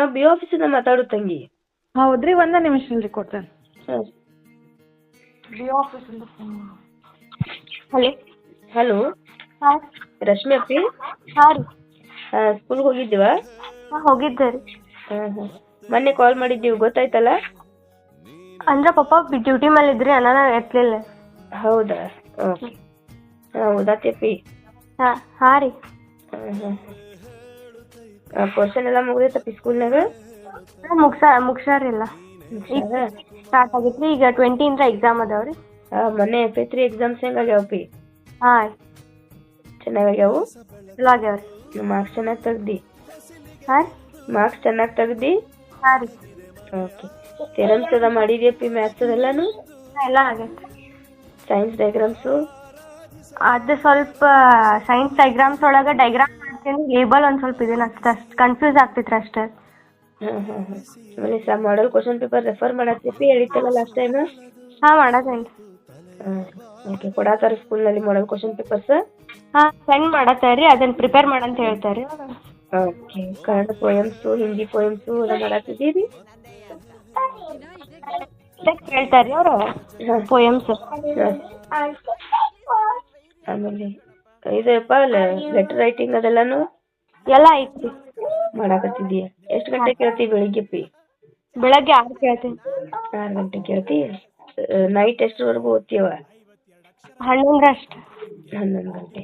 ನಾವು ಬಿ ಆಫೀಸಿಂದ ಮಾತಾಡೋ ತಂಗಿ. ಹೌದ್ರಿ ಒಂದ ನಿಮಿಷ ಇಲ್ರಿ ಕೊಡ್ತೇನೆ. ಹಾಂ. B office hello. ಹಲೋ. ಹಾಂ. ರಶ್ಮಿ ಅಪ್ಪಿ. ಹಾಂ ರೀ. ಸ್ಕೂಲ್ಗೆ ಹೋಗಿದ್ದೀವ? ಹಾಂ ಹೋಗಿದ್ದೆ ರೀ. ಹಾಂ ಹಾಂ. ಮೊನ್ನೆ ಕಾಲ್ ಮಾಡಿದ್ದೀವಿ ಗೊತ್ತಾಯ್ತಲ್ಲ? ಅಂದ್ರೆ ಪಪ್ಪ ಡ್ಯೂಟಿ ಮೇಲೆ ಇದ್ರಿ ಅನ್ನ ಎತ್ತಲಿಲ್ಲ ಹೌದಾ? ಓಕೆ. ಹಾಂ ಓದಾತಪ್ಪಿ ಹಾಂ ಹಾಂ ರೀ. ಹಾಂ ಹಾಂ. ಪೋರ್ಷನ್ ಎಲ್ಲ ಮುಗಿದೈತಪ್ಪ ಸ್ಕೂಲ್ನಾಗ ಮುಗ್ಸ ಮುಗ್ಸಾರಿಲ್ಲ ಸ್ಟಾರ್ಟ್ ಆಗೈತ್ರಿ ಈಗ ಟ್ವೆಂಟಿಯಿಂದ ಎಕ್ಸಾಮ್ ಅದಾವ್ರಿ ಹಾಂ ಮೊನ್ನೆ ಎಫ್ ಎ ತ್ರೀ ಎಕ್ಸಾಮ್ಸ್ ಹೆಂಗಾಗ್ಯಾವಪ್ಪಿ ಹಾಂ ಚೆನ್ನಾಗಾಗ್ಯಾವು ಚಲೋ ಆಗ್ಯಾವ ರೀ ಮಾರ್ಕ್ಸ್ ಚೆನ್ನಾಗಿ ತೆಗ್ದಿ ಹಾಂ ಮಾರ್ಕ್ಸ್ ಚೆನ್ನಾಗಿ ತೆಗ್ದಿ ಹಾಂ ರೀ ಓಕೆ ಥಿಯರಮ್ಸ್ ಎಲ್ಲ ಮಾಡಿದ್ಯಪ್ಪಿ ಮ್ಯಾಥ್ಸ್ ಅದೆಲ್ಲಾನು ಎಲ್ಲ ಆಗೈತೆ ಸೈನ್ಸ್ ಡಯಾಗ್ರಾಮ್ಸು ಅದು ಸ್ವಲ್ಪ ಸೈನ್ಸ್ ಡೈಗ್ರಾಮ್ಸ್ ಒಳಗೆ ಡೈಗ್ರಾಮ್ ಮಾಡ್ತೀನಿ ಲೇಬಲ್ ಒಂದು ಸ್ವಲ್ಪ ಇದೇನು ಅಷ್ಟು ಅಷ್ಟು ಕನ್ಫ್ಯೂಸ್ ಆಗ್ತೈತ್ರಿ ಅಷ್ಟೇ. ಹಾಂ ಹಾಂ ಹಾಂ ಆಮೇಲೆ ಸ ಮಾಡಲ್ ಕ್ವಶನ್ ಪೇಪರ್ ರೆಫರ್ ಮಾಡತ್ತಿ ಹೇಳಿತ್ತಲ್ಲ ಲಾಸ್ಟ್ ಟೈಮ್ ಹಾಂ ಮಾಡತ್ತೇನೆ ಹಾಂ ಓಕೆ ಕೊಡತ್ತಾರ ಸ್ಕೂಲ್ನಲ್ಲಿ ಮಾಡಲ್ ಕ್ವಶನ್ ಪೇಪರ್ಸ್ ಹಾಂ ಸೆಂಡ್ ಮಾಡತ್ತಾರೆ ಅದನ್ನ ಪ್ರಿಪೇರ್ ಮಾಡಂತ ಹೇಳ್ತಾರೆ okay Kannada poems Hindi poems ಎಲ್ಲ ಮಾಡತ್ತಿದ್ದೀರಿ? ಹೇಳ್ತಾರೆ ಅವರು ಪೋಯಮ್ಸ್ ಆಮೇಲೆ ಇದಪ್ಪ ಲೆಟರ್ ರೈಟಿಂಗ್ ಅದೆಲ್ಲಾನು ಎಲ್ಲ ಐತಿ ಮಾಡಾಕತ್ತಿದೀಯ ಎಷ್ಟು ಗಂಟೆ ಕೇಳ್ತಿ ಬೆಳಿಗ್ಗೆ ಪಿ? ಬೆಳಗ್ಗೆ ಆರು ಕೇಳ್ತೀನಿ. ಆರು ಗಂಟೆ ಕೇಳ್ತಿ? ನೈಟ್ ಎಷ್ಟರವರೆಗೂ ಓದ್ತೀವ ಹನ್ನೊಂದರಷ್ಟು. ಹನ್ನೊಂದು ಗಂಟೆ.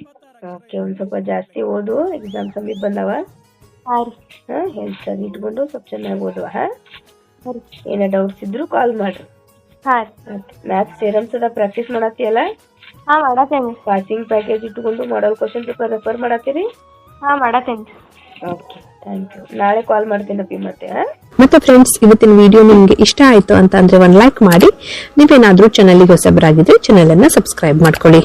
ಓಕೆ ಒಂದು ಸ್ವಲ್ಪ ಜಾಸ್ತಿ ಓದು ಎಕ್ಸಾಮ್ ಸಮೀಪ ಬಂದವ? ಹಾಂ ಹೆಲ್ತ್ ಸರಿ ಇಟ್ಕೊಂಡು ಸ್ವಲ್ಪ ಚೆನ್ನಾಗಿ ಓದುವ ಹಾಂ? ಏನೋ ಡೌಟ್ಸ್ ಇದ್ರು ಕಾಲ್ ಮಾಡ್ರಿ. ಹಾಂ ಮ್ಯಾಥ್ಸ್ ಥಿಯರಮ್ಸ್ ಅದ ಪ್ರಾಕ್ಟೀಸ್ ಮಾಡತ್ತೀಯಲ್ಲ? ಹಾಂ ಮಾಡತ್ತೇನೆ. ಪಾಸಿಂಗ್ ಪ್ಯಾಕೇಜ್ ಇಟ್ಟುಕೊಂಡು ಮಾಡಲ್ ಕ್ವಶನ್ ಪೇಪರ್ ರೆಫರ್ ಮಾಡತ್ತೀರಿ? ಹಾಂ ಮಾಡತ್ತೇನೆ. ಓಕೆ ಥ್ಯಾಂಕ್ ಯು ನಾಳೆ ಕಾಲ್ ಮಾಡ್ತೀನಿ ಅಪ್ಪಿ ಮತ್ತೆ ಹಾಂ? ಮತ್ತೆ ಫ್ರೆಂಡ್ಸ್ ಇವತ್ತಿನ ವಿಡಿಯೋ ನಿಮಗೆ ಇಷ್ಟ ಆಯ್ತು ಅಂತ ಅಂದ್ರೆ ಒಂದು ಲೈಕ್ ಮಾಡಿ. ನೀವೇನಾದ್ರೂ ಚಾನಲ್ಗೆ ಹೊಸಬರಾಗಿದ್ರೆ ಚಾನಲ್ ಅನ್ನ ಸಬ್ಸ್ಕ್ರೈಬ್ ಮಾಡ್ಕೊಳ್ಳಿ.